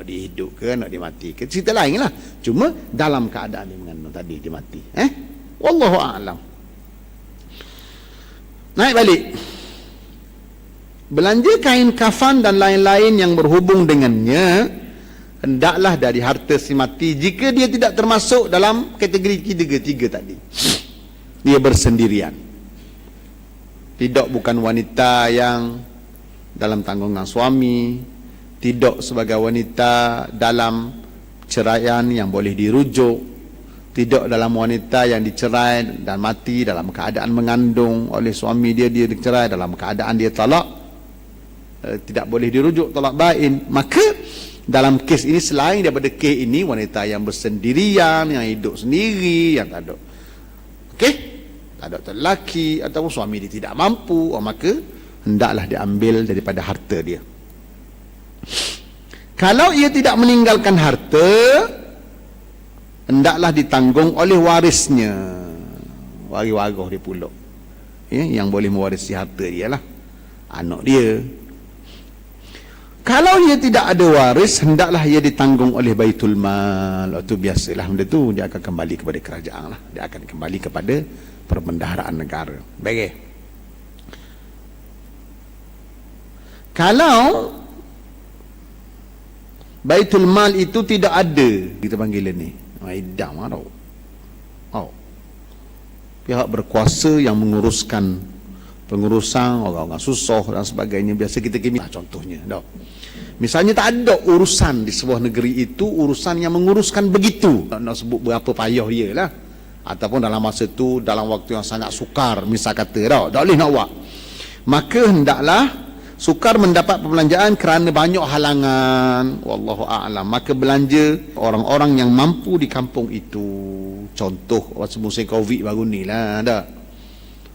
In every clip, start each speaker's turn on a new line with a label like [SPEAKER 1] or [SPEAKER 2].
[SPEAKER 1] nak dia hidup ke nak dia mati ke cerita lain lah. Cuma dalam keadaan dia mengandung tadi dia mati. Eh? Wallahu a'lam. Naik balik. Belanja kain kafan dan lain-lain yang berhubung dengannya hendaklah dari harta si mati jika dia tidak termasuk dalam kategori tiga-tiga tadi. Dia bersendirian. Tidak bukan wanita yang dalam tanggungan suami tidak sebagai wanita dalam ceraian yang boleh dirujuk tidak dalam wanita yang dicerai dan mati dalam keadaan mengandung oleh suami dia dia dicerai dalam keadaan dia talak eh, tidak boleh dirujuk talak bain. Maka dalam kes ini selain daripada kes ini wanita yang bersendirian yang hidup sendiri yang tak ada okey tak ada lelaki ataupun suami dia tidak mampu oh, maka hendaklah diambil daripada harta dia kalau ia tidak meninggalkan harta hendaklah ditanggung oleh warisnya. Waris-waris dia pula. Ya, yang boleh mewarisi harta dia lah anak dia. Kalau ia tidak ada waris hendaklah ia ditanggung oleh baitul mal. Itu biasalah benda tu. Dia akan kembali kepada kerajaan lah. Dia akan kembali kepada perbendaharaan negara. Baik. Kalau Baitul Mal itu tidak ada kita panggil ni. Idam ah, tau oh. pihak berkuasa yang menguruskan pengurusan orang-orang susah dan sebagainya biasa kita kini contohnya tau misalnya tak ada urusan di sebuah negeri itu urusan yang menguruskan begitu. Nak, nak sebut berapa payah dia lah. Ataupun dalam masa itu dalam waktu yang sangat sukar misal kata tau tak boleh nak buat. Maka hendaklah sukar mendapat perbelanjaan kerana banyak halangan. Wallahu a'lam. Maka belanja orang-orang yang mampu di kampung itu. Contoh waktu musim covid baru ni lah ada.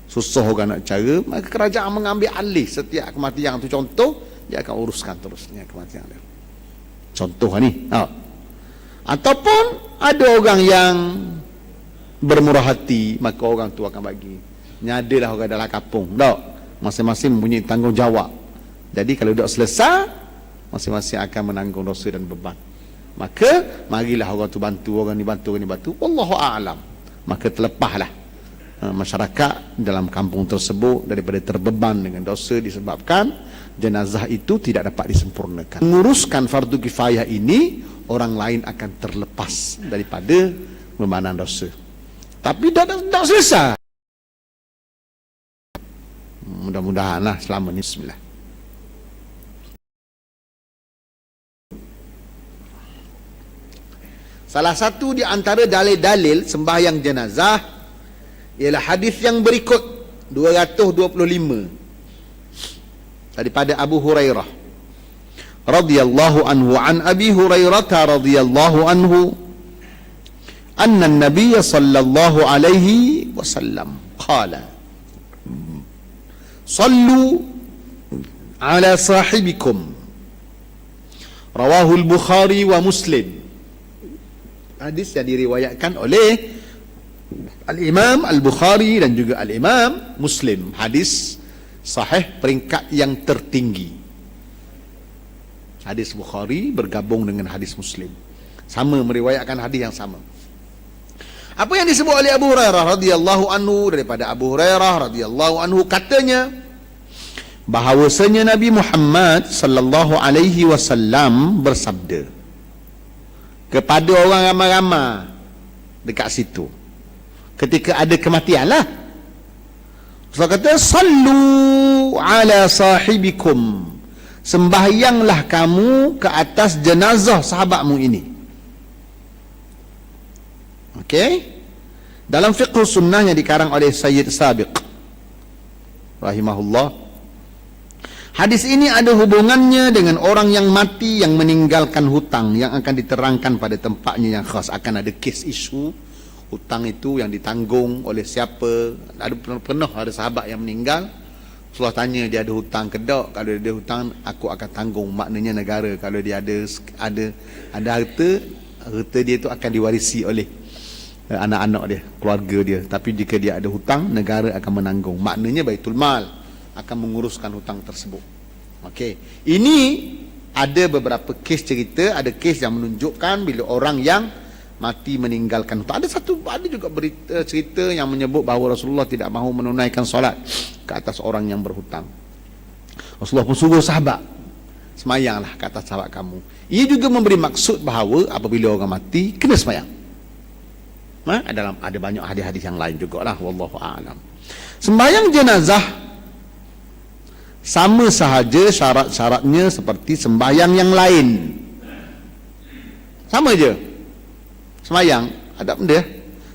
[SPEAKER 1] Susah orang nak cara. Maka kerajaan mengambil alih setiap kematian tu. Contoh dia akan uruskan terusnya kematian dia. Contoh ni. Ha. ataupun ada orang yang bermurah hati maka orang tu akan bagi. Nyadalah orang dalam kampung. Tak. Masing-masing mempunyai tanggungjawab jadi kalau dah selesai, masing-masing akan menanggung dosa dan beban. Maka marilah orang tu bantu, orang ni bantu, orang ni bantu. Wallahu a'lam. Maka terlepahlah uh, masyarakat dalam kampung tersebut daripada terbeban dengan dosa disebabkan jenazah itu tidak dapat disempurnakan. Menguruskan fardu kifayah ini orang lain akan terlepas daripada bebanan dosa. Tapi dah dah, dah selesai. Mudah-mudahanlah selama ini bismillah. Salah satu di antara dalil-dalil sembahyang jenazah ialah hadis yang berikut 225 daripada Abu Hurairah. Radhiyallahu anhu an Abi Hurairah radhiyallahu anhu an-nabiy sallallahu alaihi wasallam qala sallu ala sahibikum. Rawahu al-bukhari wa muslim hadis yang diriwayatkan oleh Al-Imam Al-Bukhari dan juga Al-Imam Muslim. Hadis sahih peringkat yang tertinggi. Hadis Bukhari bergabung dengan hadis Muslim. Sama meriwayatkan hadis yang sama. Apa yang disebut oleh Abu Hurairah radhiyallahu anhu daripada Abu Hurairah radhiyallahu anhu katanya bahawasanya Nabi Muhammad sallallahu alaihi wasallam bersabda kepada orang ramai-ramai dekat situ. Ketika ada kematian lah. Rasul kata sallu ala sahibikum. Sembahyanglah kamu ke atas jenazah sahabatmu ini. Okey? Dalam fiqh sunnah yang dikarang oleh Sayyid Sabiq. Rahimahullah Hadis ini ada hubungannya dengan orang yang mati yang meninggalkan hutang yang akan diterangkan pada tempatnya yang khas. Akan ada kes isu hutang itu yang ditanggung oleh siapa. Ada pernah ada sahabat yang meninggal. Rasulullah tanya dia ada hutang ke tak? Kalau dia ada hutang aku akan tanggung. Maknanya negara kalau dia ada ada ada harta harta dia itu akan diwarisi oleh eh, anak-anak dia keluarga dia. Tapi jika dia ada hutang negara akan menanggung. Maknanya baitul mal akan menguruskan hutang tersebut. Okey. Ini ada beberapa kes cerita, ada kes yang menunjukkan bila orang yang mati meninggalkan hutang. Ada satu ada juga berita cerita yang menyebut bahawa Rasulullah tidak mahu menunaikan solat ke atas orang yang berhutang. Rasulullah pun suruh sahabat semayanglah ke atas sahabat kamu. Ia juga memberi maksud bahawa apabila orang mati kena semayang. Ha? Ada, ada banyak hadis-hadis yang lain juga lah. Wallahu a'lam. Sembayang jenazah sama sahaja syarat-syaratnya seperti sembahyang yang lain. Sama je. Sembahyang ada benda.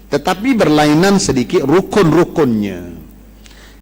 [SPEAKER 1] Tetapi berlainan sedikit rukun-rukunnya.